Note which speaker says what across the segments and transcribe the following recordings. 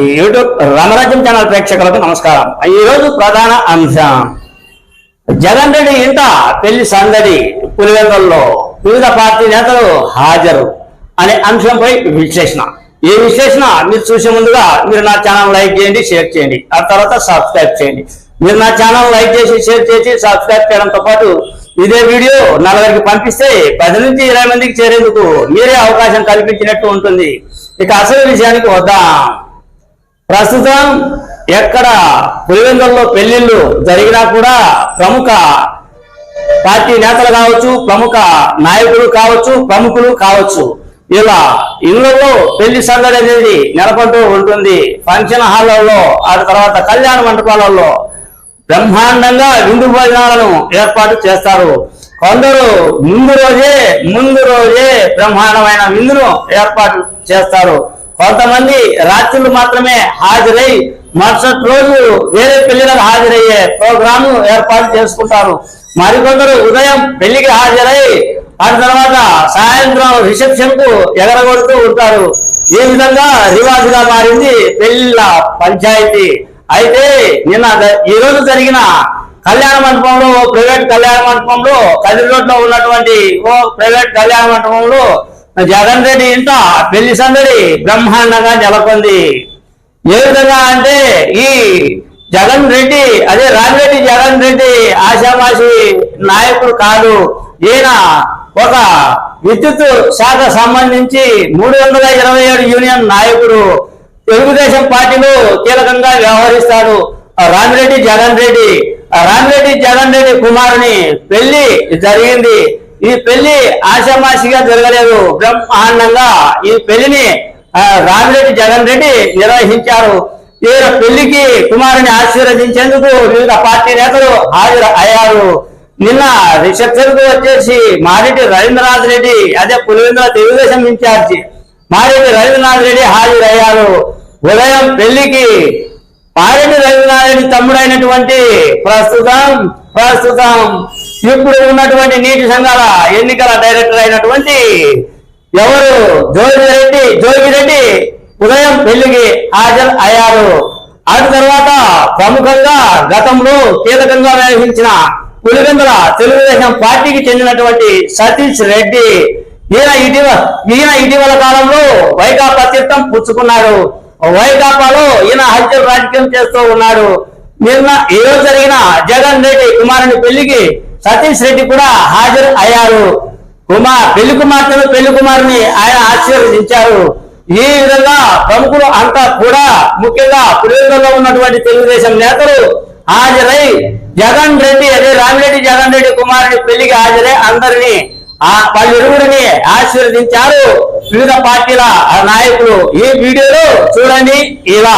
Speaker 1: ఈ యూట్యూబ్ రామరాజ్యం ఛానల్ ప్రేక్షకులకు నమస్కారం. ఈ రోజు ప్రధాన అంశం. జగన్ రెడ్డి ఇంట పెళ్ళి సందడి పులివెందుల్లో వివిధ పార్టీ నేతలు హాజరు అనే అంశంపై విశ్లేషణ. ఈ విశ్లేషణ మీరు చూసే ముందుగా మీరు నా ఛానల్ లైక్ చేయండి షేర్ చేయండి. ఆ తర్వాత సబ్స్క్రైబ్ చేయండి. మీరు నా ఛానల్ లైక్ చేసి షేర్ చేసి సబ్స్క్రైబ్ చేయడంతో పాటు ఇదే వీడియో నలుగురికి పంపిస్తే పది నుంచి ఇరవై మందికి చేరేందుకు మీరే అవకాశం కల్పించినట్టు ఉంటుంది. ఇక అసలు విషయానికి వద్దాం. ప్రస్తుతం ఎక్కడ పులివెందుల్లో పెళ్ళిళ్ళు జరిగినా కూడా ప్రముఖ పార్టీ నేతలు కావచ్చు ప్రముఖ నాయకులు కావచ్చు ప్రముఖులు కావచ్చు. ఇలా ఇళ్ళలో పెళ్ళి సందడి అనేది నెలకొంటూ ఉంటుంది. ఫంక్షన్ హాళ్ళలో ఆ తర్వాత కళ్యాణ మండపాలలో బ్రహ్మాండంగా విందు భోజనాలను ఏర్పాటు చేస్తారు. కొందరు ముందు రోజే ముందు రోజే బ్రహ్మాండమైన విందును ఏర్పాటు చేస్తారు. కొంతమంది రాత్రులు మాత్రమే హాజరై మరుసటి రోజు వేరే పెళ్ళిలకు హాజరయ్యే ప్రోగ్రాం ఏర్పాటు చేసుకుంటారు. మరికొందరు ఉదయం పెళ్ళికి హాజరై ఆ తర్వాత సాయంత్రం రిసెప్షన్కు ఎగరగొడుతూ ఉంటారు. ఈ విధంగా రివాజుగా మారింది పెళ్ళిళ్ళ పంచాయతీ. అయితే నిన్న ఈ రోజు జరిగిన కళ్యాణ మండపంలో ప్రైవేట్ కళ్యాణ మండపంలో కదిరి రోడ్లో ఉన్నటువంటి ఓ ప్రైవేట్ కళ్యాణ మండపంలో జగన్ రెడ్డి ఇంట పెళ్ళి సందడి బ్రహ్మాండంగా నెలకొంది. ఏ విధంగా అంటే ఈ జగన్ రెడ్డి అదే రామిరెడ్డి జగన్ రెడ్డి ఆశామాషి నాయకుడు కాదు. ఈయన ఒక విద్యుత్ శాఖ సంబంధించి మూడు వందల ఇరవై ఏడు యూనియన్ నాయకుడు. తెలుగుదేశం పార్టీలో కీలకంగా వ్యవహరిస్తాడు రామిరెడ్డి జగన్ రెడ్డి. ఆ రామిరెడ్డి జగన్ రెడ్డి కుమారుని పెళ్ళి జరిగింది. ఈ పెళ్ళి ఆశామాషిగా జరగలేదు. బ్రహ్మాండంగా ఈ పెళ్ళిని రామిరెడ్డి జగన్ రెడ్డి నిర్వహించారు. ఈయన పెళ్ళికి కుమారుని ఆశీర్వదించేందుకు వివిధ పార్టీ నేతలు హాజరు అయ్యారు నిన్న రిసెప్షన్కు వచ్చేసి మారెడ్డి రవీంద్రనాథ్ రెడ్డి అదే పులివెందుల తెలుగుదేశం ఇన్ఛార్జి మారెడ్డి రవీంద్రనాథ్ రెడ్డి హాజరయ్యారు. ఉదయం పెళ్ళికి మారెడ్డి రవీంద్రనాథ్ రెడ్డి తమ్ముడైనటువంటి ప్రస్తుతం ప్రస్తుతం ఇప్పుడు ఉన్నటువంటి నీటి సంఘాల ఎన్నికల డైరెక్టర్ అయినటువంటి ఎవరు? జోగి రెడ్డి. జోగి రెడ్డి ఉదయం పెళ్ళికి హాజరు అయ్యారు. ఆ తర్వాత ప్రముఖంగా గతంలో కీలకంగా వ్యవహరించిన పులివెందుల తెలుగుదేశం పార్టీకి చెందినటువంటి సతీష్ రెడ్డి ఈయన ఇటీవల ఈయన ఇటీవల కాలంలో వైకాపా చిత్తం పుచ్చుకున్నాడు. వైకాపాలో ఈయన హత్యలు రాజకీయం చేస్తూ ఉన్నాడు. నిన్న ఏదో జరిగిన జగన్ రెడ్డి కుమారుని పెళ్ళికి సతీష్ రెడ్డి కూడా హాజరు అయ్యారు. కుమార్ పెళ్ళి కుమార్తెను పెళ్ళి కుమారుని ఆయన ఆశీర్వదించారు. ఈ విధంగా ప్రముఖులు అంతా కూడా ముఖ్యంగా పులివెందులో ఉన్నటువంటి తెలుగుదేశం నేతలు హాజరై జగన్ రెడ్డి అదే రామిరెడ్డి జగన్ రెడ్డి కుమారుని పెళ్ళికి హాజరై అందరినీ ఆ వాళ్ళిరువురిని ఆశీర్వదించారు. వివిధ పార్టీల నాయకులు. ఈ వీడియోలో చూడండి ఇలా.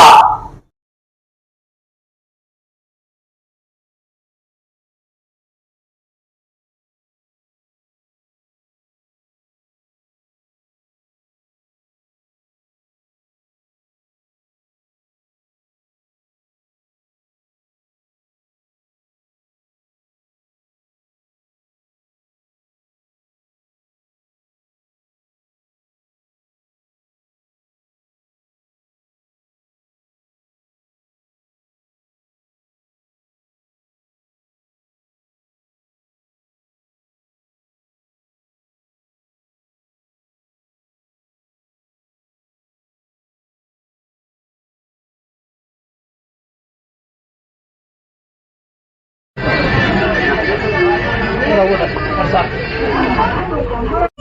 Speaker 1: casa.